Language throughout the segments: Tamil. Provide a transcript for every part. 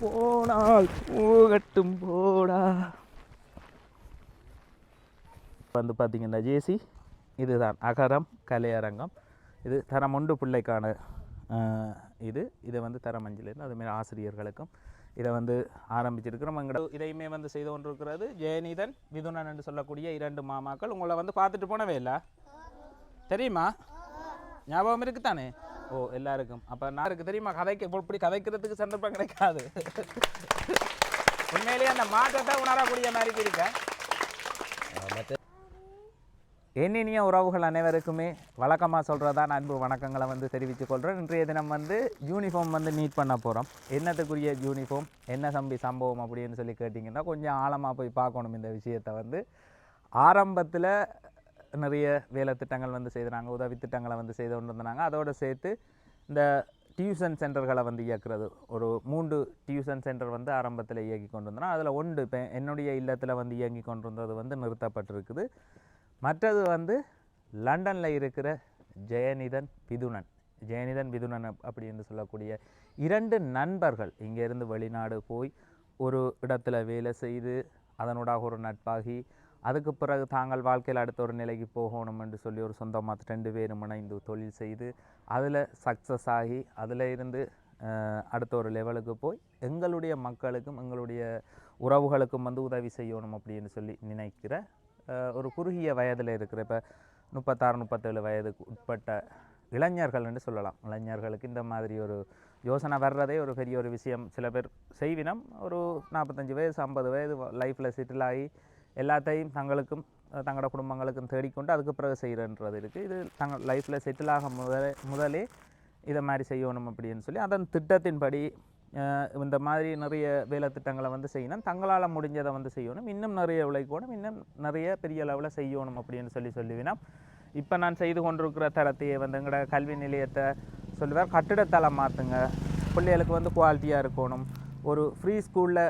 போனால் போகட்டும் போடா. வந்து பார்த்தீங்கன்னா ஜேசி இதுதான். அகரம் கலையரங்கம். இது தரம் ஒன்று பிள்ளைக்கான இது. இதை வந்து தரம் அஞ்சிலிருந்து அதுமாரி ஆசிரியர்களுக்கும் இதை வந்து ஆரம்பிச்சிருக்கிறோம். எங்கட இதையுமே வந்து செய்து கொண்டிருக்கிறது. ஜெயநிதன் மிதுனன் என்று சொல்லக்கூடிய இரண்டு மாமாக்கள். உங்களை வந்து பார்த்துட்டு போனவே இல்லை? தெரியுமா? ஞாபகம் இருக்குதானே? ஓ எல்லாருக்கும். அப்போ நான் இருக்கு தெரியுமா? கதைக்கு இப்படி கதைக்கிறதுக்கு சந்தர்ப்பம் கிடைக்காது. உண்மையிலேயே அந்த மாற்றத்தை உணரக்கூடிய மாதிரி இருக்க. எண்ணினிய உறவுகள் அனைவருக்குமே வழக்கமாக சொல்கிறதா அன்பு வணக்கங்களை வந்து தெரிவித்துக் கொள்கிறேன் இன்றைய தினம் வந்து யூனிஃபார்ம் வந்து நீட் பண்ண போகிறோம் என்னத்துக்குரிய யூனிஃபார்ம் என்ன சம்பி சம்பவம் அப்படின்னு சொல்லி கேட்டிங்கன்னா கொஞ்சம் ஆழமாக போய் பார்க்கணும் இந்த விஷயத்தை வந்து. ஆரம்பத்தில் நிறைய வேலை திட்டங்கள் வந்து செய்தாங்க உதவி திட்டங்களை வந்து செய்து கொண்டு வந்தாங்க அதோடு சேர்த்து இந்த டியூஷன் சென்டர்களை வந்து இயக்குறது. ஒரு மூன்று டியூஷன் சென்டர் வந்து ஆரம்பத்தில் இயக்கி கொண்டு வந்தோம். அதில் ஒன்று இப்போ என்னுடைய இல்லத்தில் வந்து இயங்கி கொண்டு வந்தது வந்து நிறுத்தப்பட்டிருக்குது. மற்றது வந்து லண்டனில் இருக்கிற ஜெயநிதன் பிதுனன் ஜெயநிதன் பிதுனன் அப்படி என்று சொல்லக்கூடிய இரண்டு நண்பர்கள் இங்கேருந்து வெளிநாடு போய் ஒரு இடத்துல வேலை செய்து அதனூடாக ஒரு நட்பாகி அதுக்கு பிறகு தாங்கள் வாழ்க்கையில் அடுத்த ஒரு நிலைக்கு போகணும் என்று சொல்லி ஒரு சொந்தமாக ரெண்டு பேரும் இணைந்து தொழில் செய்து அதில் சக்ஸஸ் ஆகி அதில் இருந்து அடுத்த ஒரு லெவலுக்கு போய் எங்களுடைய மக்களுக்கும் எங்களுடைய உறவுகளுக்கும் வந்து உதவி செய்யணும் அப்படின்னு சொல்லி நினைக்கிற ஒரு குறுகிய வயதில் இருக்கிற இப்போ முப்பத்தாறு முப்பத்தேழு வயதுக்கு உட்பட்ட இளைஞர்கள் என்று சொல்லலாம். இளைஞர்களுக்கு இந்த மாதிரி ஒரு யோசனை வர்றதே ஒரு பெரிய ஒரு விஷயம். சில பேர் செய்வினம் ஒரு நாற்பத்தஞ்சு வயசு ஐம்பது வயது லைஃப்பில் செட்டில் ஆகி எல்லாத்தையும் தங்களுக்கும் தங்களோட குடும்பங்களுக்கும் தேடிக்கொண்டு அதுக்கு பிறகு செய்கிறன்றது இருக்குது இது தங்கள் லைஃப்பில் செட்டில் ஆக முதலே முதலே இதை மாதிரி செய்யணும் அப்படின்னு சொல்லி அதன் திட்டத்தின்படி இந்த மாதிரி நிறைய வேலை திட்டங்களை வந்து செய்யணும். தங்களால் முடிஞ்சதை வந்து செய்யணும். இன்னும் நிறைய உழைக்கணும். இன்னும் நிறைய பெரிய அளவில் செய்யணும் அப்படின்னு சொல்லி சொல்லுவினா இப்போ நான் செய்து கொண்டிருக்கிற தரத்தையே வந்து எங்களோட கல்வி நிலையத்தை சொல்லுவேன் கட்டிடத்தலை மாற்றுங்க பிள்ளைகளுக்கு வந்து குவாலிட்டியாக இருக்கணும். ஒரு ஃப்ரீ ஸ்கூலில்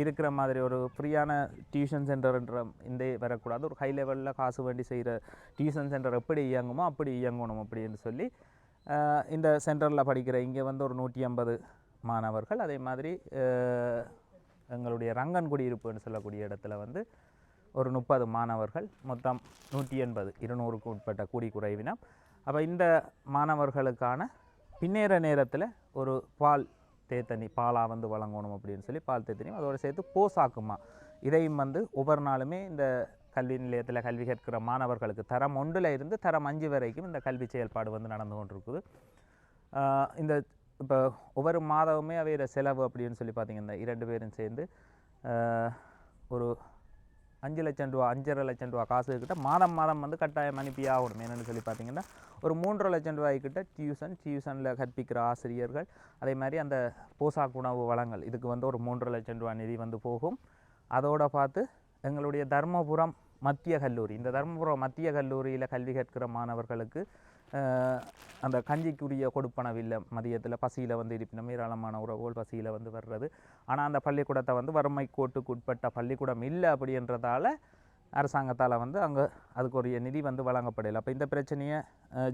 இருக்கிற மாதிரி ஒரு ஃப்ரீயான டியூஷன் சென்டர்ன்ற இந்த வரக்கூடாது. ஒரு ஹை லெவலில் காசு வேண்டி செய்கிற டியூஷன் சென்டர் எப்படி இயங்குமோ அப்படி இயங்கணும் அப்படின்னு சொல்லி இந்த சென்டரில் படிக்கிற இங்கே வந்து ஒரு நூற்றி ஐம்பது மாணவர்கள். அதே மாதிரி எங்களுடைய ரங்கன் குடியிருப்புன்னு சொல்லக்கூடிய இடத்துல வந்து ஒரு முப்பது மாணவர்கள். மொத்தம் நூற்றி எண்பது இருநூறுக்கு உட்பட்ட கூடி குறைவினம். அப்போ இந்த மாணவர்களுக்கான பின்னேற நேரத்தில் ஒரு பால் தேத்தனி பாலாக வந்து வழங்கணும் அப்படின்னு சொல்லி பால் தேத்தனியும் அதோடு சேர்த்து போசாக்குமா. இதையும் வந்து ஒவ்வொரு நாளுமே இந்த கல்வி நிலையத்தில் கல்வி கற்கிற மாணவர்களுக்கு தரம் ஒன்றில் இருந்து தரம் அஞ்சு வரைக்கும் இந்த கல்வி செயல்பாடு வந்து நடந்து கொண்டிருக்குது. இந்த இப்போ ஒவ்வொரு மாதமுமே அவையோட செலவு அப்படின்னு சொல்லி பார்த்தீங்கன்னா இரண்டு பேரும் சேர்ந்து ஒரு அஞ்சு லட்சம் ரூபா அஞ்சரை லட்சம் ரூபா காசு கிட்ட மாதம் மாதம் வந்து கட்டாயம் அனுப்பி ஆகணும். என்னென்னு சொல்லி பார்த்தீங்கன்னா ஒரு மூன்றரை லட்சம் ரூபாய்க்கிட்ட டியூஷன் டியூஷனில் கற்பிக்கிற ஆசிரியர்கள் அதே மாதிரி அந்த போசாக்கு உணவு வளங்கள் இதுக்கு வந்து ஒரு மூன்றரை லட்சம் ரூபா நிதி வந்து போகும். அதோட பார்த்து எங்களுடைய தர்மபுரம் மத்திய கல்லூரி இந்த தர்மபுரம் மத்திய கல்லூரியில் கல்வி கற்கிற மாணவர்களுக்கு அந்த கஞ்சிக்குரிய கொடுப்பனவில்லை. மதியத்தில் பசியில் வந்து இருப்பினும் ஏராளமான உறவுகள் பசியில் வந்து வர்றது. ஆனால் அந்த பள்ளிக்கூடத்தை வந்து வறுமை கோட்டுக்கு உட்பட்ட பள்ளிக்கூடம் இல்லை அப்படின்றதால அரசாங்கத்தால் வந்து அங்கே அதுக்குரிய நிதி வந்து வழங்கப்படலை. அப்போ இந்த பிரச்சனையை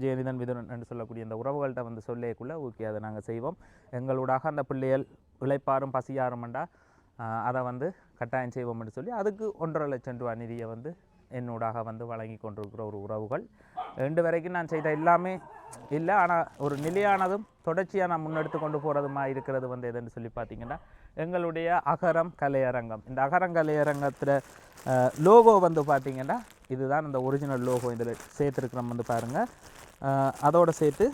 ஜெயநிதன் விதுரன் என்று சொல்லக்கூடிய இந்த உறவுகள்கிட்ட வந்து சொல்லியக்குள்ளே ஓகே அதை நாங்கள் செய்வோம். எங்களூடாக அந்த பிள்ளைகள் விளைப்பாரும் பசியாருமண்டா அதை வந்து கட்டாயம் செய்வோம்னு சொல்லி அதுக்கு ஒன்றரை லட்சம் ரூபா நிதியை வந்து என்னூடாக வந்து வழங்கி கொண்டிருக்கிற ஒரு உறவுகள். ரெண்டு வரைக்கும் நான் செய்த எல்லாமே இல்லை ஆனால் ஒரு நிலையானதும் தொடர்ச்சியாக நான் முன்னெடுத்து கொண்டு போகிறதுமா இருக்கிறது வந்து எதுன்னு சொல்லி பார்த்தீங்கன்னா எங்களுடைய அகரம் கலையரங்கம். இந்த அகரம் கலையரங்கத்தில் லோகோ வந்து பார்த்தீங்கன்னா இதுதான் இந்த ஒரிஜினல் லோகோ இதில் சேர்த்துருக்கிறோம் வந்து பாருங்கள் அதோடு சேர்த்து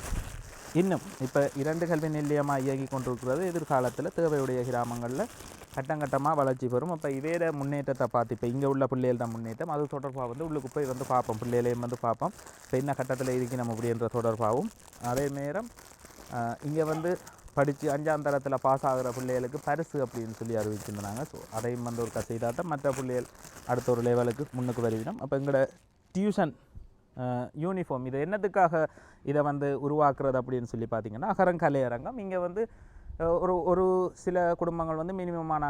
இன்னும் இப்போ இரண்டு கல்வி நிலையமாக இயங்கி கொண்டிருக்கிறது எதிர்காலத்தில் தேவையுடைய கிராமங்களில். கட்டங்கட்டமாக வளர்ச்சி பெறும். அப்போ இதே முன்னேற்றத்தை பார்த்து இப்போ இங்கே உள்ள பிள்ளைகள் தான் முன்னேற்றம். அது தொடர்பாக வந்து உள்ளுக்கு போய் வந்து பார்ப்போம். பிள்ளைகளையும் வந்து பார்ப்போம். இப்போ என்ன கட்டத்தில் இருக்கணும் அப்படின்ற தொடர்பாகவும். அதே நேரம் இங்கே வந்து படித்து அஞ்சாம் தரத்தில் பாஸ் ஆகிற பிள்ளைகளுக்கு பரிசு அப்படின்னு சொல்லி அறிவிச்சிருந்தாங்க. ஸோ அதையும் வந்து ஒரு கசைதாட்டம் மற்ற பிள்ளைகள் அடுத்த ஒரு லெவலுக்கு முன்னுக்கு வருவிடும் அப்போ எங்களோட டியூஷன் யூனிஃபார்ம் இது என்னத்துக்காக இதை வந்து உருவாக்குறது அப்படின்னு சொல்லி பார்த்தீங்கன்னா அகரங்கலையரங்கம் இங்கே வந்து ஒரு ஒரு சில குடும்பங்கள் வந்து மினிமமான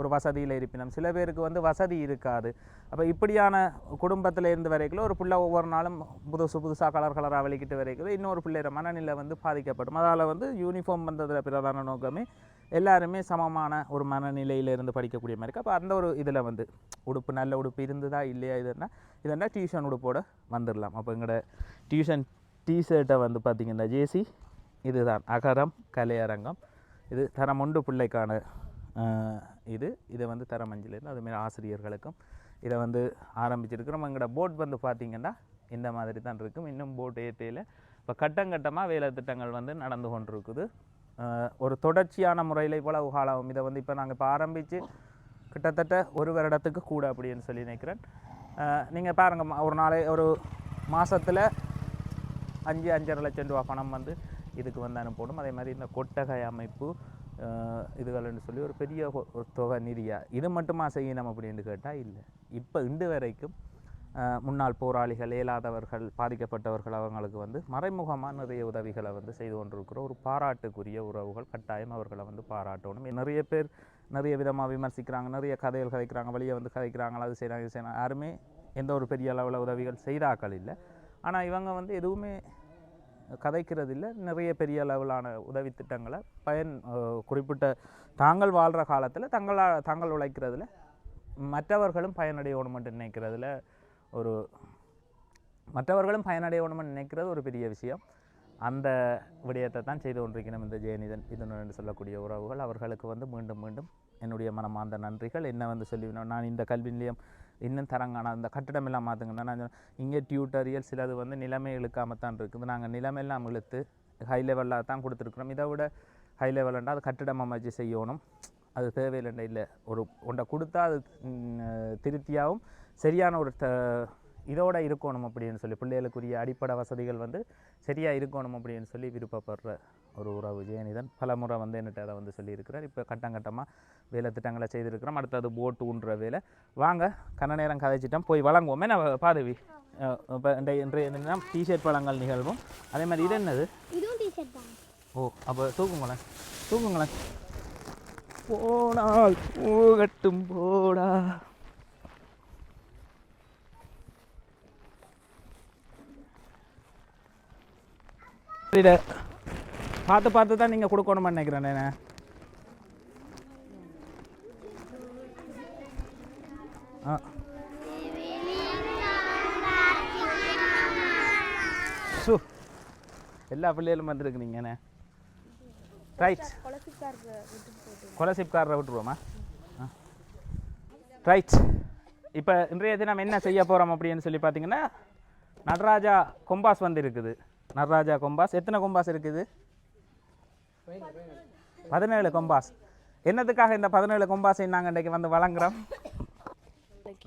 ஒரு வசதியில் இருப்பினும். சில பேருக்கு வந்து வசதி இருக்காது. அப்போ இப்படியான குடும்பத்தில் இருந்து வரைக்கும் ஒரு பிள்ளை ஒவ்வொரு நாளும் புதுசு புதுசாக கலர் கலராக வெளிக்கிட்டு வரைக்கும் இன்னொரு பிள்ளையோட மனநிலை வந்து பாதிக்கப்படும். அதால் வந்து யூனிஃபார்ம் வந்ததில் பிரதான நோக்கமே எல்லாருமே சமமான ஒரு மனநிலையில் இருந்து படிக்கக்கூடிய மாதிரி இருக்குது அப்போ அந்த ஒரு இதில் வந்து உடுப்பு நல்ல உடுப்பு இருந்ததா இல்லையா இதுன்னா இதுனா டியூஷன் உடுப்போடு வந்துடலாம் அப்போ எங்களோட டியூஷன் டிஷர்ட்டை வந்து பார்த்திங்கன்னா ஜேசி இதுதான். அகரம் கலையரங்கம். இது தரம் ஒன்று பிள்ளைக்கான இது. இதை வந்து தரம் அஞ்சிலேருந்து அதுமாரி ஆசிரியர்களுக்கும் இதை வந்து ஆரம்பிச்சிருக்கிறோம். எங்களோட போட் வந்து பார்த்திங்கன்னா இந்த மாதிரி தான் இருக்கும். இன்னும் போட் ஏற்றையில் இப்போ கட்டம் கட்டமாக வேலை திட்டங்கள் வந்து நடந்து கொண்டிருக்குது. ஒரு தொடர்ச்சியான முறையில் போல் உகாலாகும் இதை வந்து இப்போ நாங்கள் இப்போ ஆரம்பித்து கிட்டத்தட்ட ஒரு வருடத்துக்கு கூட அப்படின்னு சொல்லி நினைக்கிறேன். நீங்கள் பாருங்கள் ஒரு நாளை ஒரு மாதத்தில் அஞ்சு அஞ்சரை லட்சம் ரூபா பணம் வந்து இதுக்கு வந்து அனுப்பணும் அதே மாதிரி இந்த கொட்டகை அமைப்பு இதுகள்னு சொல்லி ஒரு பெரிய ஒரு தொகை நிதியாக இது மட்டுமா செய்யணும் அப்படின்னு கேட்டால் இல்லை. இப்போ இன்று வரைக்கும் முன்னாள் போராளிகள் இயலாதவர்கள் பாதிக்கப்பட்டவர்கள் அவங்களுக்கு வந்து மறைமுகமாக நிறைய உதவிகளை வந்து செய்து கொண்டிருக்கிற ஒரு பாராட்டுக்குரிய உறவுகள் கட்டாயம் அவர்களை வந்து பாராட்டணும். நிறைய பேர் நிறைய விதமாக விமர்சிக்கிறாங்க நிறைய கதைகள் கதைக்கிறாங்க வெளியே வந்து கதைக்கிறாங்க அது செய்கிறாங்க இது செய்கிறாங்க யாருமே எந்த ஒரு பெரிய அளவில் உதவிகள் செய்தாக்கள் இல்லை. ஆனால் இவங்க வந்து எதுவுமே கதைக்கிறது இல்லை நிறைய பெரிய அளவிலான உதவி திட்டங்களை பயன் குறிப்பிட்ட தாங்கள் வாழ்கிற காலத்தில் தங்களா தாங்கள் உழைக்கிறதுல மற்றவர்களும் பயனடையணுமென்று நினைக்கிறதுல ஒரு மற்றவர்களும் பயனடையணும்னு நினைக்கிறது ஒரு பெரிய விஷயம். அந்த விடயத்தை தான் செய்து கொண்டிருக்கணும் இந்த ஜெயநிதன். இதனுடன் என்று சொல்லக்கூடிய உறவுகள் அவர்களுக்கு வந்து மீண்டும் மீண்டும் என்னுடைய மனமார்ந்த நன்றிகள். என்ன வந்து சொல்லி நான் இந்த கல்வி நிலையம் இன்னும் தரங்கானா அந்த கட்டிடம் எல்லாம் மாற்றுங்கன்னா நான் இங்கே டியூட்டரியல் சிலது வந்து நிலைமை இழுக்காமல் தான் இருக்குது நாங்கள் நிலைமையெல்லாம் இழுத்து ஹை லெவலில் தான் கொடுத்துருக்குறோம். இதை விட ஹை லெவலண்டா அது கட்டிடம் அமைச்சு செய்யணும். அது தேவையில்லை இல்லை. ஒரு ஒன்றை கொடுத்தா அது திருத்தியாகவும் திருப்தியாகவும் சரியான ஒரு த இதோட இருக்கணும் அப்படின்னு சொல்லி பிள்ளைகளுக்குரிய அடிப்படை வசதிகள் வந்து சரியாக இருக்கணும் அப்படின்னு சொல்லி விருப்பப்படுற ஒரு உறவு. ஜெயனிதன் பல முறை வந்து என்கிட்ட அதை வந்து சொல்லியிருக்கிறார். இப்போ கட்டம் கட்டமாக வேலை திட்டங்களை செய்திருக்கிறோம். அடுத்தது போட் ஊன்ற வேலை. வாங்க கன நேரம் கதைச்சிட்டோம். போய் வழங்குவோம். என்ன பாதவி. இப்போ இன்றைய தினம் டிஷர்ட் வழங்கல் நிகழ்வும். அதே மாதிரி இது என்னது? ஓ அப்போ தூக்குங்களேன். தூக்குங்களேன். போனால் போகட்டும் போடா. இதை பார்த்து பார்த்து தான் நீங்கள் கொடுக்கணும்னு நினைக்கிறேன் நான். ஆ. ஷூ எல்லா பிள்ளைகளும் வந்துருக்குறீங்கண்ணே ரைட் கொலசிப்காரரை விட்டுருவோமா? ரைட் இப்போ இன்றைய தினம் என்ன செய்ய போகிறோம் அப்படின்னு சொல்லி பார்த்தீங்கன்னா நடராஜா கொம்பாஸ் வந்து இருக்குது நடராஜா கொம்பாஸ். எத்தனை கொம்பாஸ் இருக்குது? பதினேழு கொம்பாஸ். என்னத்துக்காக இந்த பதினேழு கொம்பாஸை நாங்கள் இன்றைக்கு வந்து வழங்குறோம்?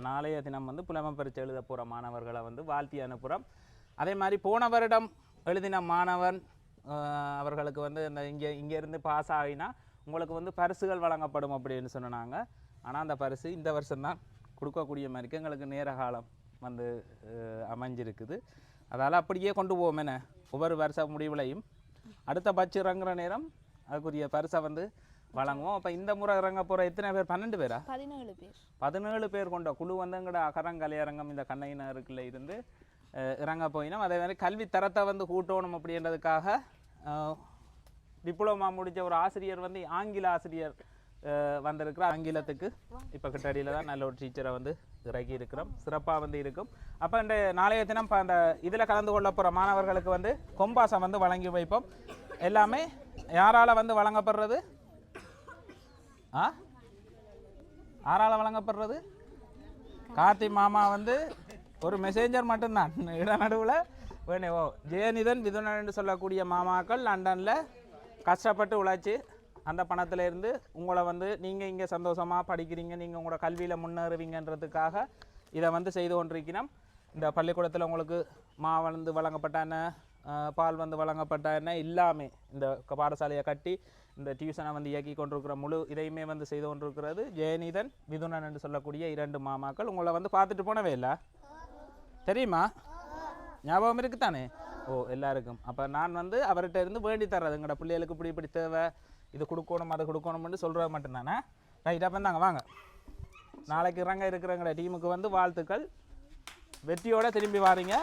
நாளைய தினம் வந்து புலமை பரிச்சை எழுத போகிற மாணவர்களை வந்து வாழ்த்தி அனுப்புகிறோம் அதே மாதிரி போன வருடம் எழுதின மாணவன் அவர்களுக்கு வந்து இந்த இங்கே இங்கேருந்து பாஸ் ஆகினா உங்களுக்கு வந்து பரிசுகள் வழங்கப்படும் அப்படின்னு சொன்னாங்க. ஆனால் அந்த பரிசு இந்த வருஷம்தான் கொடுக்கக்கூடிய மாதிரிக்கு எங்களுக்கு நேர காலம் வந்து அமைஞ்சிருக்குது. அதால் அப்படியே கொண்டு போவோம் என்ன ஒவ்வொரு வருஷ முடிவுலையும் அடுத்த பட்ச இறங்குற நேரம் அதுக்குரிய பரிசை வந்து வழங்குவோம். அப்போ இந்த முறை இறங்க போகிற எத்தனை பேர்? பன்னெண்டு பேரா? பதினேழு பேர். பதினேழு பேர் கொண்ட குழு வந்து எங்கட அகரங்கலையரங்கம் இந்த கண்ணையினருக்குள்ள இருந்து இறங்க போயினோம். அதே மாதிரி கல்வி தரத்தை வந்து கூட்டணும் அப்படின்றதுக்காக டிப்ளமா முடிச்ச ஒரு ஆசிரியர் வந்து ஆங்கில ஆசிரியர் வந்திருக்கிற ஆங்கிலத்துக்கு. இப்போ கிட்டடியில் தான் நல்ல ஒரு டீச்சரை வந்து இறக்கி இருக்கிறோம். சிறப்பாக வந்து இருக்கும். அப்போ இந்த நாளைய தினம் இப்போ அந்த இதில் கலந்து கொள்ள போகிற மாணவர்களுக்கு வந்து கொம்பாசம் வந்து வழங்கி வைப்போம். எல்லாமே யாரால் வந்து வழங்கப்படுறது? ஆ? யாரால் வழங்கப்படுறது? கார்த்தி மாமா வந்து ஒரு மெசேஞ்சர் மட்டும்தான். இடநடுவில் வேணும். ஓ ஜெயநிதன் விதுனன் சொல்லக்கூடிய மாமாக்கள் லண்டனில் கஷ்டப்பட்டு உழைச்சி அந்த பணத்திலேருந்து உங்களை வந்து நீங்கள் இங்கே சந்தோஷமாக படிக்கிறீங்க நீங்கள் உங்களோட கல்வியில் முன்னேறுவீங்கன்றதுக்காக இதை வந்து செய்து கொண்டிருக்கிறோம். இந்த பள்ளிக்கூடத்தில் உங்களுக்கு மா வந்து வழங்கப்பட்ட என்ன பால் வந்து வழங்கப்பட்ட என்ன எல்லாமே இந்த பாடசாலையை கட்டி இந்த டியூஷனை வந்து இயக்கி கொண்டிருக்கிற முழு இதையுமே வந்து செய்து கொண்டிருக்கிறது. ஜெயநீதன் மிதுனன் என்று சொல்லக்கூடிய இரண்டு மாமாக்கள் உங்களை வந்து பார்த்துட்டு போனவே இல்லை. தெரியுமா? ஞாபகம் இருக்குதானே? ஓ எல்லாருக்கும். அப்போ நான் வந்து அவர்கிட்ட இருந்து வேண்டி தர்றது எங்களோட பிள்ளைகளுக்கு இப்படி இப்படி தேவை இது கொடுக்கணும் அதை கொடுக்கணும்னு சொல்கிறது மட்டும்தானே? ரைட்டாக அப்போ வாங்க. நாளைக்கு இறங்க இருக்கிறவங்கள டீமுக்கு வந்து வாழ்த்துக்கள். வெற்றியோடு திரும்பி வாரீங்க.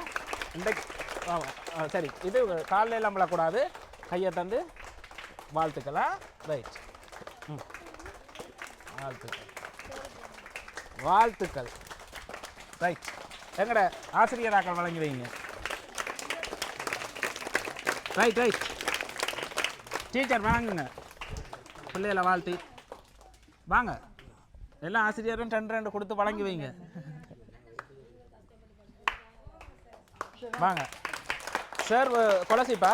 இன்றைக்கு ஆ, சரி. இது காலையில் நம்மளக்கூடாது கையை தந்து வாழ்த்துக்களா? ரைட் ம். வாழ்த்துக்கள். வாழ்த்துக்கள். ரைட் எங்கட ஆசிரியராக்கள் வழங்கி வைங்க. ரைட் ரைட் டீச்சர் வாங்குங்க. பிள்ளைகளை வாழ்த்தி. வாங்க. எல்லா ஆசிரியரும் ரெண்டு ரெண்டு கொடுத்து வழங்கி வைங்க. வாங்க. சார் கொலசிப்பா?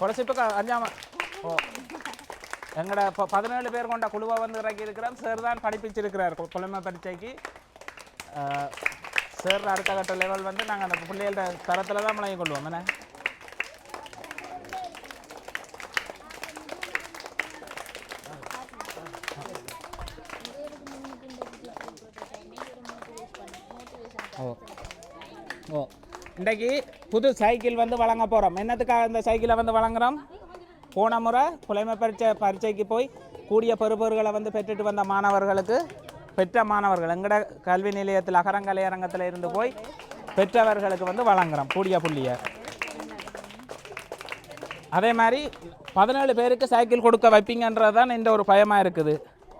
கொலசிப்புக்கு அஞ்சாம ஓ. எங்களோட இப்போ பதினேழு பேர் கொண்ட குழுவை வந்து இறக்கி இருக்கிறோம் சார் தான் படிப்பிச்சிருக்கிறார் கு- பரீட்சைக்கு. சார் அடுத்த கட்ட லெவல் வந்து நாங்கள் அந்த பிள்ளைகளோட தரத்தில் தான் முழங்கி கொள்வோம். என்ன ஓ ஓ இன்றைக்கு புது சைக்கிள் வந்து வழங்க போகிறோம் என்னத்துக்காக இந்த சைக்கிளை வந்து வழங்குகிறோம் போன முறை புலைமை பரீட்சை பரீட்சைக்கு போய் கூடிய பெறுபொருட்களை வந்து பெற்றுட்டு வந்த மாணவர்களுக்கு பெற்ற மாணவர்கள் எங்கட கல்வி நிலையத்தில் அகரங்கலை அரங்கத்தில் இருந்து போய் பெற்றவர்களுக்கு வந்து வழங்குகிறோம் கூடிய புள்ளியை. அதே மாதிரி பதினேழு பேருக்கு சைக்கிள் கொடுக்க வைப்பீங்கன்றது தான் இந்த ஒரு பயமாக இருக்குது.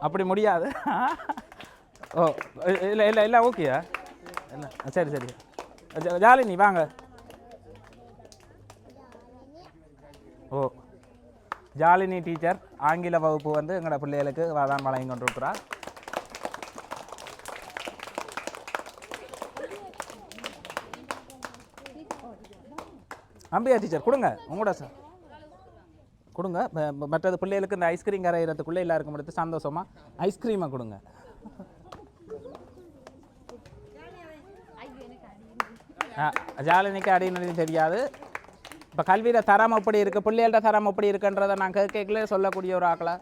அப்படி முடியாது. ஓ இல்லை இல்லை இல்லை ஓகேயா? இல்லை சரி சரி. ஜாலினி வாங்க. ஓ ஜாலினி டீச்சர் ஆங்கில வகுப்பு வந்து எங்களோட பிள்ளைகளுக்கு தான் வழங்கி கொண்டிருக்கிறார் அம்பியா டீச்சர் கொடுங்க உங்களோட சார். கொடுங்க மற்றது பிள்ளைகளுக்கு இந்த ஐஸ்கிரீம் கரையிறதுக்குள்ளே எல்லாருக்கும் எடுத்து சந்தோஷமாக ஐஸ்கிரீமை கொடுங்க. ஜாலினிக்கு அடிநடி தெரியாது. இப்போ கல்வியில் தரம் எப்படி இருக்குது பிள்ளைகள்ட்ட தரம் எப்படி இருக்குன்றதை நான் கேட்கல சொல்லக்கூடிய ஒரு ஆக்களை?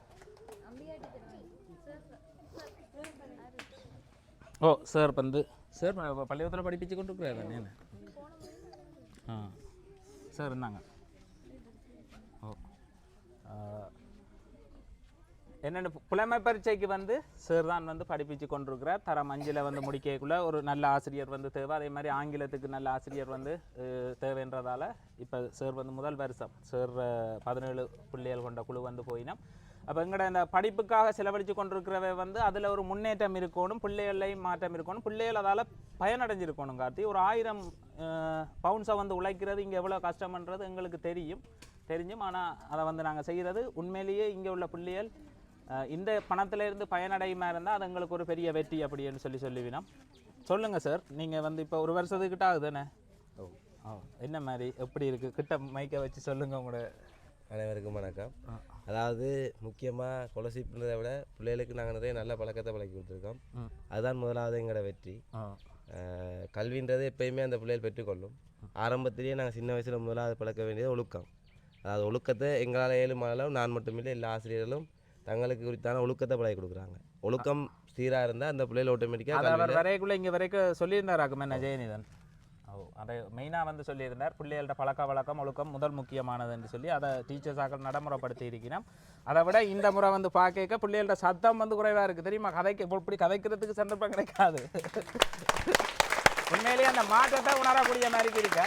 ஓ சார் வந்து சார் பள்ளிக்கூடத்தில் படிப்பிச்சு கொண்டு இருக்கிறாரு தானே ஆ. சார் இருந்தாங்க ஓ. என்னென்ன புலமை பரீட்சைக்கு வந்து சார் தான் வந்து படிப்பிச்சு கொண்டிருக்கிறார். தரம் அஞ்சில் வந்து முடிக்கக்குள்ளே ஒரு நல்ல ஆசிரியர் வந்து தேவை. அதே மாதிரி ஆங்கிலத்துக்கு நல்ல ஆசிரியர் வந்து தேவைன்றதால இப்போ சார் வந்து முதல் வருஷம். சார் பதினேழு பிள்ளைகள் கொண்ட குழு வந்து போயினோம். அப்போ எங்கட இந்த படிப்புக்காக செலவழித்து கொண்டிருக்கிறவ வந்து அதில் ஒரு முன்னேற்றம் இருக்கணும் பிள்ளைகளையும் மாற்றம் இருக்கணும். பிள்ளைகள் அதால் பயனடைஞ்சிருக்கணும் கார்த்தி. ஒரு ஆயிரம் பவுன்ஸை வந்து உழைக்கிறது இங்கே எவ்வளோ கஷ்டம்ன்றது எங்களுக்கு தெரியும். தெரிஞ்சும் ஆனால் அதை வந்து நாங்கள் செய்கிறது உண்மையிலேயே இங்கே உள்ள பிள்ளைகள் இந்த பணத்துல இருந்து பயனடையுமா இருந்தால் அது எங்களுக்கு ஒரு பெரிய வெற்றி அப்படின்னு சொல்லி சொல்லுவினோம். சொல்லுங்கள் சார் நீங்கள் வந்து இப்போ ஒரு வருஷத்துக்கிட்ட ஆகுதுண்ணே ஓ. ஓ என்ன மாதிரி? எப்படி இருக்குது கிட்ட மைக்கை வச்சு சொல்லுங்கள் உங்களோட. அனைவருக்கும் வணக்கம். அதாவது முக்கியமாக கொலசிப்புன்றதை விட பிள்ளைகளுக்கு நாங்கள் நிறைய நல்ல பழக்கத்தை பழக்கி கொடுத்துருக்கோம். அதுதான் முதலாவது எங்களோட வெற்றி. கல்வின்றது எப்பயுமே அந்த பிள்ளைகள் பெற்றுக்கொள்ளும். ஆரம்பத்திலேயே நாங்கள் சின்ன வயசில் முதலாவது பழக்க வேண்டியது ஒழுக்கம். அதாவது ஒழுக்கத்தை எங்களால் ஏழுமானாலும் நான் மட்டுமில்லை எல்லா ஆசிரியர்களும் தங்களுக்கு குறித்தான ஒழுக்கத்தை பழகி கொடுக்குறாங்க. ஒழுக்கம் சீராக இருந்தால் அந்த பிள்ளைகள் அது ஆட்டோமேட்டிக்காக அவர் வரைக்குள்ள இங்கே வரைக்கும் சொல்லியிருந்தாராக்கும் என்ன ஜெயநிதன். ஓ அதை மெயினாக வந்து சொல்லியிருந்தார் பிள்ளைகள்ட்ட பழக்க வழக்கம் ஒழுக்கம் முதல் முக்கியமானது என்று சொல்லி அதை டீச்சர்ஸாக நடைமுறைப்படுத்தி இருக்கிறோம். அதை விட இந்த முறை வந்து பார்க்க பிள்ளைகள்ட்ட சத்தம் வந்து குறைவாக இருக்குது தெரியுமா? கதைக்கு இப்படி கதைக்கிறதுக்கு சந்தர்ப்பம் கிடைக்காது. உண்மையிலேயே அந்த மாற்றத்தை உணரக்கூடிய மாதிரி இருக்கா.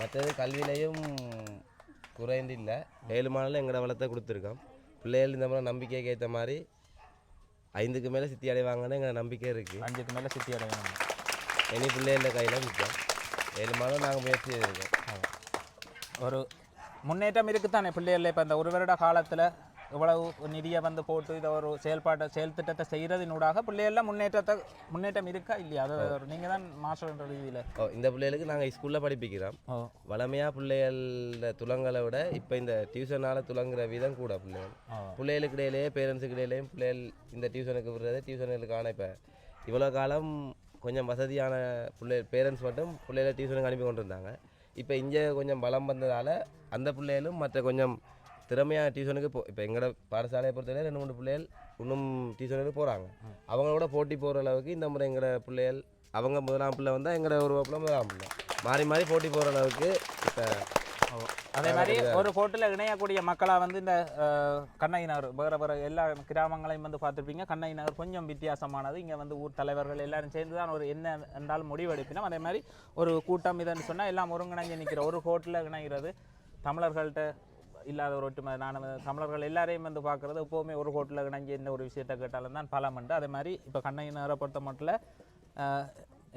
மற்றது கல்வியிலையும் குறைந்து இல்லை. ஏழு மாநிலம் எங்களோட வளத்தை கொடுத்துருக்கோம். பிள்ளைகள் இந்த முறை நம்பிக்கைக்கு ஏற்ற மாதிரி ஐந்துக்கு மேலே சித்தி அடைவாங்கன்னு எங்களை நம்பிக்கை இருக்குது அஞ்சுக்கு மேலே சித்தி அடையணும் இனி பிள்ளைகள கையில் நிற்கும் ஏழு மாதம் நாங்கள் முயற்சி செய்திருக்கோம் ஒரு முன்னேற்றம் இருக்குத்தானே பிள்ளைகள் இப்போ இந்த ஒரு வருட காலத்தில் இவ்வளவு நிதியை வந்து போட்டு இதை ஒரு செயல்பாட்டை செயல் திட்டத்தை செய்கிறதினூடாக பிள்ளைகள்லாம் முன்னேற்றத்தை முன்னேற்றம் இருக்கா இல்லையா? அது நீங்கள் தான் மாஸ்டர்ன்ற ரீதியில். ஓ இந்த பிள்ளைகளுக்கு நாங்கள் ஸ்கூலில் படிப்பிக்கிறோம். வளமையாக பிள்ளைகள துளங்களை விட இப்போ இந்த டியூஷனால் துளங்குற வீதம் கூட பிள்ளைகள். பிள்ளைகளுக்கு இடையிலேயே பேரண்ட்ஸுக்கு இடையிலேயும் பிள்ளைகள் இந்த டியூஷனுக்கு விடுறது டியூஷனுக்கான இப்போ. இவ்வளோ காலம் கொஞ்சம் வசதியான பிள்ளை பேரண்ட்ஸ் மட்டும் பிள்ளைகளை டியூஷனுக்கு அனுப்பி கொண்டு இருந்தாங்க இப்போ இங்கே கொஞ்சம் பலம் வந்ததால் அந்த பிள்ளைகளும் மற்ற கொஞ்சம் திறமையான டியூஷனுக்கு போ இப்போ எங்களோட பாடசாலையை பொறுத்தவரை ரெண்டு மூணு பிள்ளைகள் இன்னும் டியூஷனுக்கு போகிறாங்க அவங்களோட போட்டி போகிற அளவுக்கு இந்த முறை எங்களோட பிள்ளைகள் அவங்க முதலாம் பிள்ளை வந்தால் எங்களோட ஒரு வகுப்புல முதலாம் பிள்ளை. மாறி மாறி போட்டி போகிற அளவுக்கு இப்போ. அதே மாதிரி ஒரு கோட்டில் இணையக்கூடிய மக்களாக வந்து இந்த கண்ணகி நகர் வேறு வேறு எல்லா கிராமங்களையும் வந்து பார்த்துருப்பீங்க. கண்ணகி நகர் கொஞ்சம் வித்தியாசமானது. இங்கே வந்து ஊர் தலைவர்கள் எல்லாரும் சேர்ந்து தான் ஒரு என்ன என்றாலும் முடிவெடுப்பினோம் அதே மாதிரி ஒரு கூட்டம் இதுன்னு சொன்னால் எல்லாம் ஒருங்கிணைஞ்சு நிற்கிற ஒரு கோட்டில் இணைகிறது தமிழர்கள்ட்ட இல்லாத ஒரு ஒற்றுமை. நான் தமிழர்கள் எல்லாரையும் வந்து பார்க்குறது எப்போவுமே ஒரு ஹோட்டலில் இணைஞ்சு என்ன ஒரு விஷயத்தை கேட்டாலும் தான் பலம் உண்டு. அதே மாதிரி இப்போ கண்ணையினரை பொறுத்த மட்டும்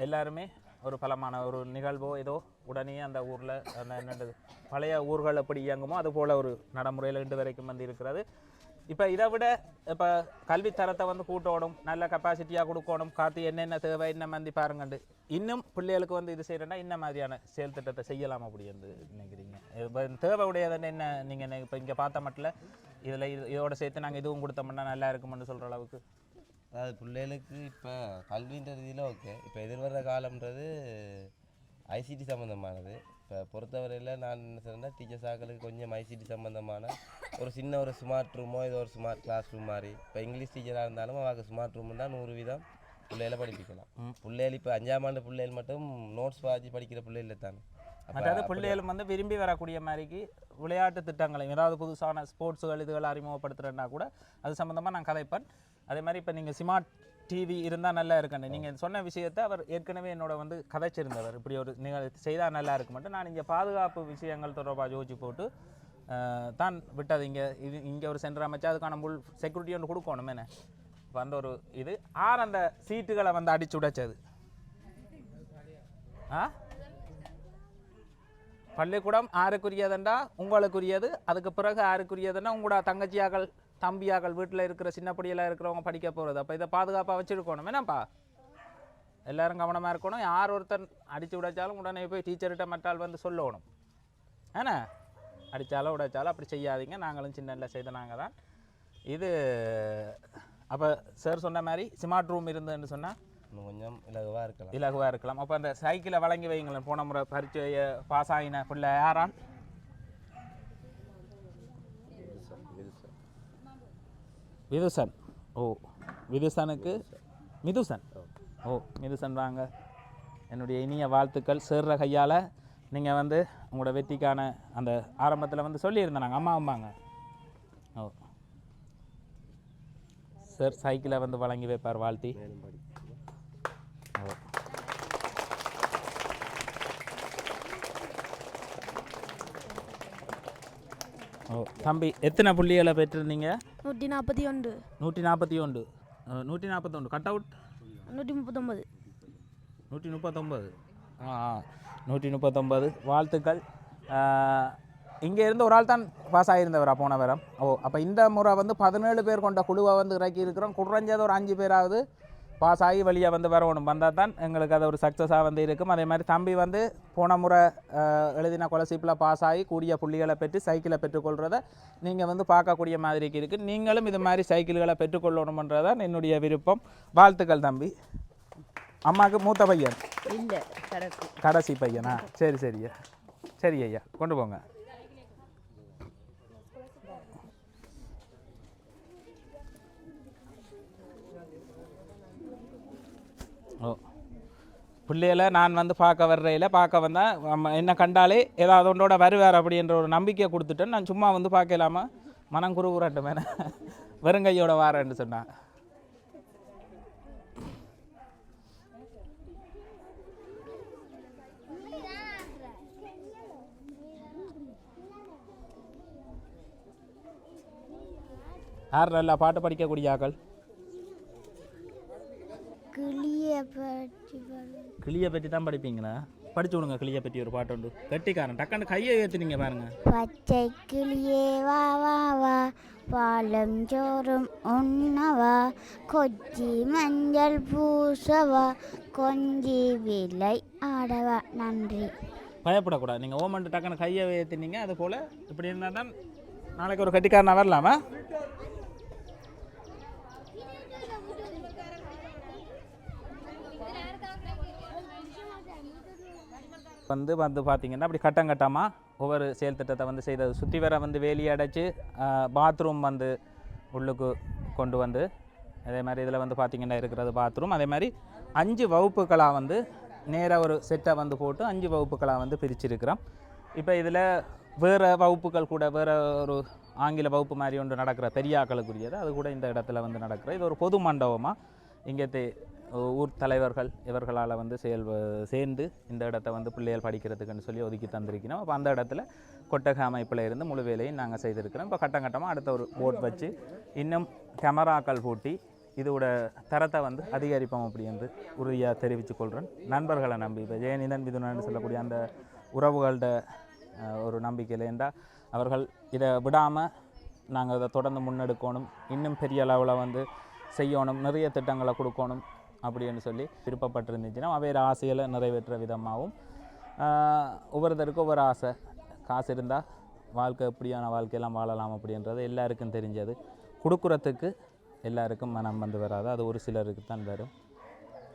எல்லாருமே ஒரு பலமான ஒரு நிகழ்வோ ஏதோ உடனே அந்த ஊரில் அந்த என்னது பழைய ஊர்கள் எப்படி இயங்குமோ அது போல் ஒரு நடைமுறையில் இன்று வரைக்கும் வந்து இருக்கிறது. இப்போ இதை விட இப்போ கல்வி தரத்தை வந்து கூட்டணும் நல்ல கெப்பாசிட்டியாக கொடுக்கணும் காத்து என்னென்ன தேவை என்ன மாதிரி பாருங்கண்டு. இன்னும் பிள்ளைகளுக்கு வந்து இது செய்கிறேன்னா என்ன மாதிரியான செயல் திட்டத்தை செய்யலாம் அப்படின்னு நினைக்கிறீங்க? இப்போ தேவை உடையதுன்னு என்ன நீங்கள் இப்போ இங்கே பார்த்த மட்டும் இதில் இது இதோட சேர்த்து நாங்கள் இதுவும் கொடுத்தோம்னா நல்லா இருக்கும்னு சொல்கிற அளவுக்கு? அதாவது பிள்ளைகளுக்கு இப்போ கல்வின்ற ரீதியில் ஓகே இப்போ எதிர்வர காலம்ன்றது ஐசிடி சம்மந்தமானது இப்போ பொறுத்தவரையில் நான் என்ன சொல்றேன்னா டீச்சர்ஸ் ஆக்களுக்கு கொஞ்சம் ஐசிடி சம்மந்தமான ஒரு சின்ன ஒரு ஸ்மார்ட் ரூமோ ஏதோ ஒரு ஸ்மார்ட் கிளாஸ் ரூம் மாதிரி. இப்போ இங்கிலீஷ் டீச்சராக இருந்தாலும் அவங்க ஸ்மார்ட் ரூம் தான் நூறு வீதம் பிள்ளைகளை படிப்பிக்கலாம். பிள்ளைகள் இப்போ அஞ்சாம் ஆண்டு பிள்ளைகள் மட்டும் நோட்ஸ் வாசி படிக்கிற பிள்ளைகள் தானே. அதாவது பிள்ளைகளும் வந்து விரும்பி வரக்கூடிய மாதிரிக்கு விளையாட்டு திட்டங்களையும் ஏதாவது புதுசான ஸ்போர்ட்ஸுகள் இதுகள் அறிமுகப்படுத்துகிறேன்னா கூட அது சம்மந்தமாக நான் கதைப்பேன். அதே மாதிரி இப்போ நீங்கள் ஸ்மார்ட் டிவி இருந்தால் நல்லா இருக்கணும் நீங்கள் சொன்ன விஷயத்தை அவர் ஏற்கனவே என்னோட வந்து கதைச்சிருந்தவர். இப்படி ஒரு நீங்கள் செய்தால் நல்லா இருக்க மட்டும் நான் இங்கே பாதுகாப்பு விஷயங்கள் தொடர்பாக யோசிச்சு போட்டு தான் விட்டது. இங்கே இது இங்கே ஒரு சென்டர் அமைச்சு அதுக்கான முள் செக்யூரிட்டி ஒன்று கொடுக்கணும் என்ன? அந்த ஒரு இது. ஆர் அந்த சீட்டுகளை வந்து அடிச்சு உடைச்சது. ஆ? பள்ளிக்கூடம் ஆருக்குரியதுண்டா உங்களுக்குரியது. அதுக்கு பிறகு ஆருக்குரியதுன்னா உங்களோட தங்கச்சியாக்கள் தம்பியாக்கள் வீட்டில் இருக்கிற சின்ன படியெல்லாம் இருக்கிறவங்க படிக்க போகிறது அப்போ இதை பாதுகாப்பாக வச்சுருக்கணும். என்னப்பா? எல்லாரும் கவனமாக இருக்கணும். யார் ஒருத்தன் அடித்து உடைச்சாலும் உடனே போய் டீச்சர்கிட்ட மற்றால் வந்து சொல்லணும். ஏன்னா அடித்தாலும் உடைச்சாலும் அப்படி செய்யாதீங்க. நாங்களும் சின்ன செய்த நாங்கள் தான். இது அப்போ சார் சொன்ன மாதிரி ஸ்மார்ட் ரூம் இருந்ததுன்னு சொன்னால் கொஞ்சம் இலகுவாக இருக்கலாம். இலகுவாக இருக்கலாம். அப்போ அந்த சைக்கிளை வழங்கி வைங்களேன் போன முறை பரீட்சையை பாஸ் ஆகின பிள்ளை யாரான் விதுசன். ஓ விதுசனுக்கு மிதுசன். ஓ மிதுசன் வாங்க. என்னுடைய இனிய வாழ்த்துக்கள் சேர்ற கையால் நீங்கள் வந்து உங்களோட வெற்றிக்கான அந்த ஆரம்பத்தில் வந்து சொல்லியிருந்தேன் நாங்கள் அம்மா அம்மாங்க ஓ. சார் சைக்கிளை வந்து வழங்கி வைப்பார் வாழ்த்தி. ஓ. ஓ தம்பி எத்தனை புள்ளிகளை பெற்றிருந்தீங்க? நூற்றி நாற்பத்தி ஒன்று நூற்றி நாற்பத்தி ஒன்று நூற்றி நாற்பத்தொன்று கட் அவுட் நூற்றி முப்பத்தொம்பது நூற்றி முப்பத்தொம்பது ஆ நூற்றி முப்பத்தொம்பது வாழ்த்துக்கள் இங்கே இருந்து ஒரு ஆள் தான் பாஸ் ஆகியிருந்தவரா போன வாரம் ஓ அப்போ இந்த முறை வந்து பதினேழு பேர் கொண்ட குழுவை வந்து இறக்கி இருக்கிறோம் குறைஞ்சது ஒரு அஞ்சு பேராவது பாஸ் ஆகி வெளியே வந்து வரணும். வந்தால் தான் எங்களுக்கு அது ஒரு சக்ஸஸாக வந்து இருக்கும். அதே மாதிரி தம்பி வந்து போன முறை எழுதின கொலசீப்பில் பாஸ் ஆகி கூடிய புள்ளிகளை பெற்று சைக்கிளை பெற்றுக்கொள்கிறத நீங்கள் வந்து பார்க்கக்கூடிய மாதிரிக்கு இருக்குது நீங்களும் இது மாதிரி சைக்கிள்களை பெற்றுக்கொள்ளணுமன்றதான் என்னுடைய விருப்பம். வாழ்த்துக்கள் தம்பி. அம்மாவுக்கு மூத்த பையன்? இல்லை கடைசி. கடைசி பையனா? சரி சரியா சரி ஐயா. கொண்டு போங்க. ஓ. பிள்ளைகளை நான் வந்து பார்க்க வர்றையில் பார்க்க வந்தேன் அம்ம என்ன கண்டாலே ஏதாவது ஒன்றோட வருவார் அப்படின்ற ஒரு நம்பிக்கையை கொடுத்துட்டேன். நான் சும்மா வந்து பார்க்கலாமா? மனம் குறுகுறட்டும் வேணா வெறுங்கையோட வாரேன்னு சொன்னான் யார் நல்லா பாட்டு படிக்கக்கூடிய ஆக்கள் கிளிய பற்றி கிளியை பற்றி தான் படிப்பீங்களா? படிச்சு விடுங்க கிளியை பற்றி ஒரு பாட்டு உண்டு. கட்டிக்காரன் டக்குன்னு கையை ஏற்றுனீங்க பாருங்க. பச்சை கிளியே வா வா வா பாலும் சோறும் உண்ணவா கொச்சி மஞ்சள் பூசவா கொஞ்சி விலை ஆடவா நன்றி. பயப்படக்கூடாது நீங்கள் ஓமண்டு டக்குன்னு கையை ஏற்றுனீங்க அது போல் இப்படி இருந்தால் தான் நாளைக்கு ஒரு கட்டிக்காரனா வரலாமா? வந்து வந்து பார்த்திங்கன்னா அப்படி கட்டம் கட்டமாக ஒவ்வொரு செயல் திட்டத்தை வந்து செய்தது. சுற்றி வர வந்து வேலி அடைச்சி பாத்ரூம் வந்து உள்ளுக்கு கொண்டு வந்து அதே மாதிரி இதில் வந்து பார்த்தீங்கன்னா இருக்கிறது பாத்ரூம் அதே மாதிரி அஞ்சு வகுப்புகளாக வந்து நேராக ஒரு செட்டை வந்து போட்டு அஞ்சு வகுப்புகளாக வந்து பிரிச்சிருக்கிறோம். இப்போ இதில் வேறு வகுப்புகள் கூட வேறு ஒரு ஆங்கில வகுப்பு மாதிரி ஒன்று நடக்கிற பெரியாக்களுக்குரியது. அது கூட இந்த இடத்துல வந்து நடக்கிற. இது ஒரு பொது மண்டபமாக இங்கே ஊர் தலைவர்கள் இவர்களால் வந்து செயல் சேர்ந்து இந்த இடத்த வந்து பிள்ளைகள் படிக்கிறதுக்குன்னு சொல்லி ஒதுக்கி தந்திருக்கிறோம். அப்போ அந்த இடத்துல கொட்டக அமைப்பில் இருந்து முழு வேலையும் நாங்கள் செய்திருக்கிறோம். இப்போ கட்டம் கட்டமாக அடுத்த ஒரு போட் வச்சு இன்னும் கேமராக்கள் பூட்டி இதோட தரத்தை வந்து அதிகரிப்போம் அப்படி என்று உறுதியாக தெரிவித்து கொள்கிறேன் நண்பர்களை நம்பி இப்போ ஜெயநிதன் மிதுனன் சொல்லக்கூடிய அந்த உறவுகள்ட ஒரு நம்பிக்கையில் என்றால் அவர்கள் இதை விடாமல் நாங்கள் இதை தொடர்ந்து முன்னெடுக்கணும். இன்னும் பெரிய அளவில் வந்து செய்யணும். நிறைய திட்டங்களை கொடுக்கணும். அப்படின்னு சொல்லி விருப்பப்பட்டிருந்துச்சுன்னா அவையோட ஆசைகளை நிறைவேற்ற விதமாகவும் ஒவ்வொருத்தருக்கும் ஒவ்வொரு ஆசை. காசு இருந்தால் வாழ்க்கை எப்படியான வாழ்க்கையெல்லாம் வாழலாம் அப்படின்றது எல்லாருக்கும் தெரிஞ்சது. கொடுக்குறதுக்கு எல்லாருக்கும் மனம் வந்து வராது. அது ஒரு சிலருக்கு தான் வரும்.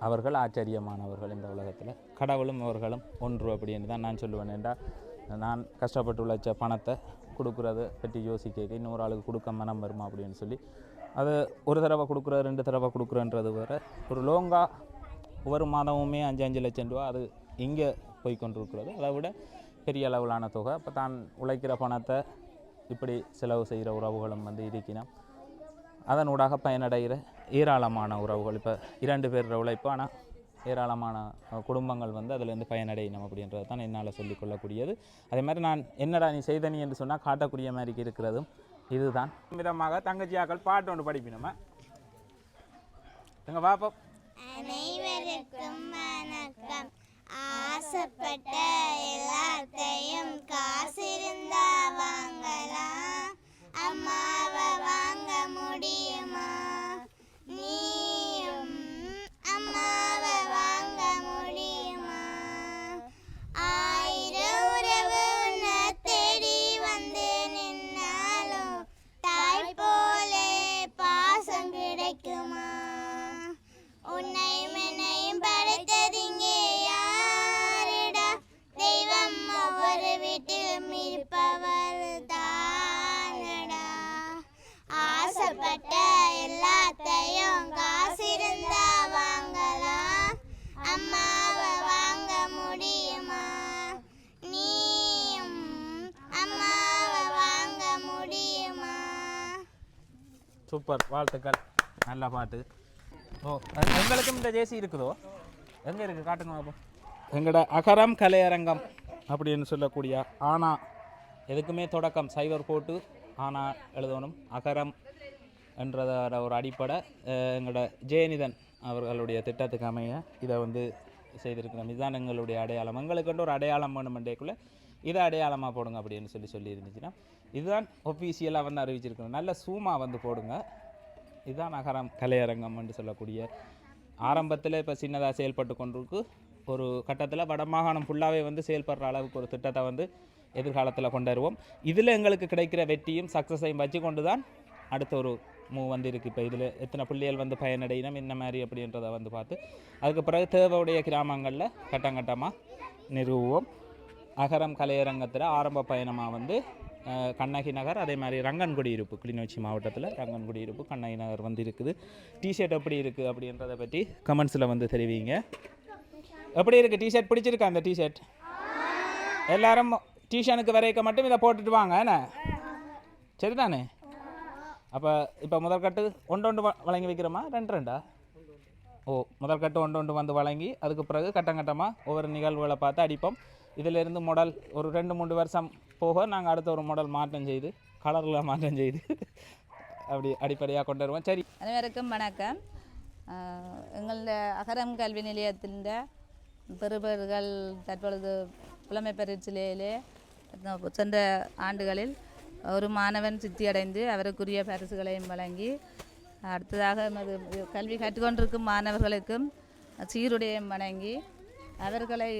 அவர்கள் ஆச்சரியமானவர்கள் இந்த உலகத்தில். கடவுளும் அவர்களும் ஒன்று அப்படின்னு தான் நான் சொல்லுவேன். என்றால் நான் கஷ்டப்பட்டு உழைச்ச பணத்தை கொடுக்குறத பற்றி யோசிக்க இன்னொரு ஆளுக்கு கொடுக்க மனம் வருமா அப்படின்னு சொல்லி அது ஒரு தடவை கொடுக்குற ரெண்டு தடவை கொடுக்குறன்றது வேறு. ஒரு லோங்காக ஒவ்வொரு மாதமுமே அஞ்சு அஞ்சு லட்சம் ரூபா அது இங்கே போய் கொண்டிருக்கிறது. அதை விட பெரிய அளவிலான தொகை. அப்போ தான் உழைக்கிற பணத்தை இப்படி செலவு செய்கிற உறவுகளும் வந்து இருக்கணும் அதனூடாக பயனடைகிற ஏராளமான உறவுகள். இப்போ இரண்டு பேர் உழைப்பு ஆனால் ஏராளமான குடும்பங்கள் வந்து அதிலேருந்து பயனடையணும் அப்படின்றது தான் என்னால் சொல்லிக்கொள்ளக்கூடியது அதே மாதிரி நான் என்னடா நீ செய்த நீ என்று சொன்னால் காட்டக்கூடிய மாதிரி இருக்கிறதும் இதுதான். விதமாக தங்கச்சியாக்கள் பாட்டு ஒன்று படிப்பினோமா? எங்கள் பாப்போம். அனைவருக்கும் வணக்கம். ஆசைப்பட்ட எல்லாத்தையும் காசு இருந்தா வாங்கலாம். அம்மாவை வாங்க முடியுமா? நீயும் சூப்பர். வாழ்த்துக்கள். நல்ல பாட்டு. ஓ எங்களுக்கும் இந்த ஜேசி இருக்குதோ? எங்கே இருக்குது காட்டுங்க அப்போ எங்களோட அகரம் கலையரங்கம் அப்படின்னு சொல்லக்கூடிய ஆனா எதுக்குமே தொடக்கம் சைவர் போட்டு ஆனா எழுதணும். அகரம் என்றதோட ஒரு அடிப்படை எங்களோட ஜெயநிதன் அவர்களுடைய திட்டத்துக்கு அமைய இதை வந்து செய்திருக்கிறோம். இதுதான் எங்களுடைய அடையாளம். எங்களுக்குன்ற ஒரு அடையாளம் வேணுமெண்டேக்குள்ளே இதை அடையாளமாக போடுங்க அப்படின்னு சொல்லி சொல்லி இருந்துச்சுன்னா இதுதான் ஒஃபீஷியலாக வந்து அறிவிச்சிருக்கணும். நல்ல சூமாக வந்து போடுங்க. இதுதான் நகரம் கலையரங்கம் என்று சொல்லக்கூடிய ஆரம்பத்தில் இப்போ சின்னதாக செயல்பட்டு கொண்டிருக்கு. ஒரு கட்டத்தில் வடமாகாணம் ஃபுல்லாகவே வந்து செயல்படுற அளவுக்கு ஒரு திட்டத்தை வந்து எதிர்காலத்தில் கொண்டு வருவோம். இதில் எங்களுக்கு கிடைக்கிற வெற்றியும் சக்ஸஸையும் வச்சு கொண்டு தான் அடுத்த ஒரு மூவ் வந்து இருக்குது இப்போ இதில் எத்தனை பிள்ளைகள் வந்து பயனடையினம் என்ன மாதிரி அப்படின்றத வந்து பார்த்து அதுக்கு பிறகு தேவையுடைய கிராமங்களில் கட்டங்கட்டமாக நிறுவுவோம். அகரம் கலையரங்கத்தில் ஆரம்ப பயணமாக வந்து கண்ணகி நகர் அதே மாதிரி ரங்கன்குடி இருப்பு கிளிநொச்சி மாவட்டத்தில் ரங்கன்குடி இருப்பு கண்ணகி நகர் வந்து இருக்குது. டிஷர்ட் எப்படி இருக்குது அப்படின்றத பற்றி கமெண்ட்ஸில் வந்து தெரிவிங்க. எப்படி இருக்குது டிஷர்ட் பிடிச்சிருக்கா அந்த டிஷர்ட் எல்லாரும் டியூஷனுக்கு வரைக்க மட்டும் இதை போட்டுட்டு வாங்க என்ன? சரிதானே? அப்போ இப்போ முதற்கட்டு ஒன்று ஒன்று வ- வழங்கி வைக்கிறோமா? ரெண்டு ரெண்டா? ஓ முதற்கட்டு ஒன்று ஒன்று வந்து வழங்கி அதுக்கு பிறகு கட்டம் கட்டமாக ஒவ்வொரு நிகழ்வுகளை பார்த்து அடிப்போம். இதிலிருந்து மாடல் ஒரு ரெண்டு மூணு வருஷம் போக நாங்கள் அடுத்த ஒரு மாடல் மாற்றம் செய்து கலரில் மாற்றம் செய்து அப்படி அடிப்படையாக கொண்டு வருவோம். சரி. அனைவருக்கும் வணக்கம். எங்களோட அகரம் கல்வி நிலையத்தின் பெறுபர்கள் தற்பொழுது புலமை பரீட்சையிலே சென்ற ஆண்டுகளில் ஒரு மாணவன் சித்தியடைந்து அவருக்குரிய பரிசுகளையும் வழங்கி அடுத்ததாக எமது கல்வி கற்றுக்கொண்டிருக்கும் மாணவர்களுக்கும் சீருடையும் வழங்கி அவர்களை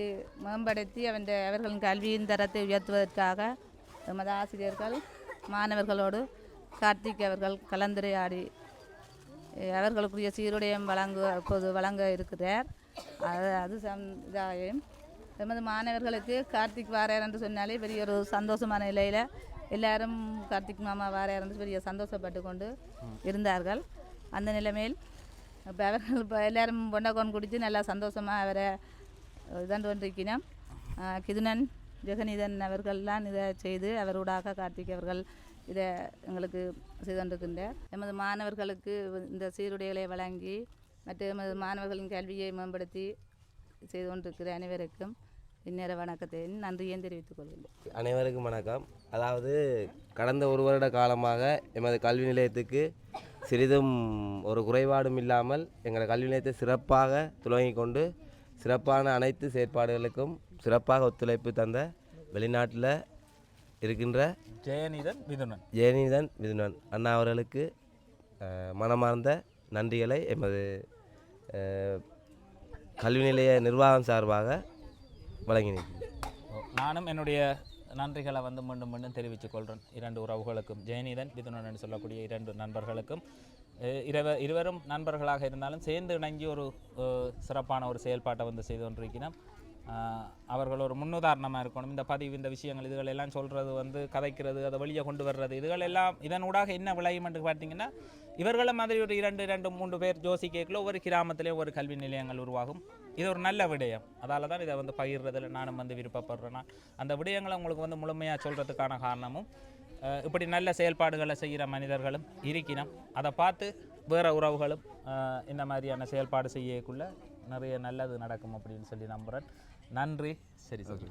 மேம்படுத்தி அவன் அவர்களின் கல்வியின் தரத்தை உயர்த்துவதற்காக எமது ஆசிரியர்கள் மாணவர்களோடு கார்த்திக் அவர்கள் கலந்துரையாடி அவர்களுக்குரிய சீருடையும் வழங்கு இப்போது வழங்க இருக்கிறார். அது அது சம் இதாகும் எமது மாணவர்களுக்கு கார்த்திக் வாரார் என்று சொன்னாலே பெரிய ஒரு சந்தோஷமான நிலையில் எல்லாரும் கார்த்திக் மாமா வாரார் என்று பெரிய சந்தோஷப்பட்டு கொண்டு இருந்தார்கள். அந்த நிலைமையில் இப்போ அவர்கள் இப்போ எல்லாரும் பொண்டகோன் குடித்து நல்லா சந்தோஷமாக அவரை இதாண்டு கொண்டிருக்கிறோம் கிதுனன் ஜெகநீதன் அவர்கள்லாம் இதை செய்து அவரூடாக கார்த்திக் அவர்கள் இதை எங்களுக்கு செய்து கொண்டிருக்கின்றார் எமது மாணவர்களுக்கு இந்த சீருடைகளை வழங்கி மற்றும் எமது மாணவர்களின் கல்வியை மேம்படுத்தி செய்து கொண்டிருக்கிற அனைவருக்கும் இந்நேர வணக்கத்தை நன்றியும் தெரிவித்துக் கொள்கிறேன் அனைவருக்கும் வணக்கம். அதாவது கடந்த ஒரு வருட காலமாக எமது கல்வி நிலையத்துக்கு சிறிதும் ஒரு குறைபாடும் இல்லாமல் எங்கள் கல்வி நிலையத்தை சிறப்பாக துவங்கி கொண்டு சிறப்பான அனைத்து செயற்பாடுகளுக்கும் சிறப்பாக ஒத்துழைப்பு தந்த வெளிநாட்டில் இருக்கின்ற ஜெயனிதன் மிதுனன். ஜெயனிதன் விதுனன் அண்ணா அவர்களுக்கு மனமார்ந்த நன்றிகளை எமது கல்வி நிலைய நிர்வாகம் சார்பாக வழங்கினேன். நானும் என்னுடைய நன்றிகளை வந்து மீண்டும் மீண்டும் தெரிவித்துக் கொள்கிறேன் இரண்டு உறவுகளுக்கும் ஜெயனிதன் மிதுனன் என்று சொல்லக்கூடிய இரண்டு நண்பர்களுக்கும் இரவ இருவரும் நண்பர்களாக இருந்தாலும் சேர்ந்து இணங்கி ஒரு சிறப்பான ஒரு செயல்பாட்டை வந்து செய்து கொண்டிருக்கிறோம். அவர்கள் ஒரு முன்னுதாரணமாக இருக்கணும். இந்த பதிவு இந்த விஷயங்கள் இதுகள் எல்லாம் சொல்கிறது வந்து கதைக்கிறது அதை வெளியே கொண்டு வர்றது இதுகள் எல்லாம் இதனூடாக என்ன விளையும் என்று பார்த்தீங்கன்னா இவர்களை மாதிரி ஒரு இரண்டு ரெண்டு மூன்று பேர் ஜோசி கேட்கல ஒவ்வொரு கிராமத்திலேயும் ஒரு கல்வி நிலையங்கள் உருவாகும். இது ஒரு நல்ல விடயம். அதால் தான் இதை வந்து பகிர்றதில் நானும் வந்து விருப்பப்படுறேன். நான். அந்த விடயங்களை உங்களுக்கு வந்து முழுமையாக சொல்கிறதுக்கான காரணமும் இப்படி நல்ல செயல்பாடுகளை செய்கிற மனிதர்களும் இருக்கணும் அதை பார்த்து வேறு உறவுகளும் இந்த மாதிரியான செயல்பாடு செய்யக்குள்ள நிறைய நல்லது நடக்கும் அப்படின்னு சொல்லி நம்புகிறேன் நன்றி. சரி சரி.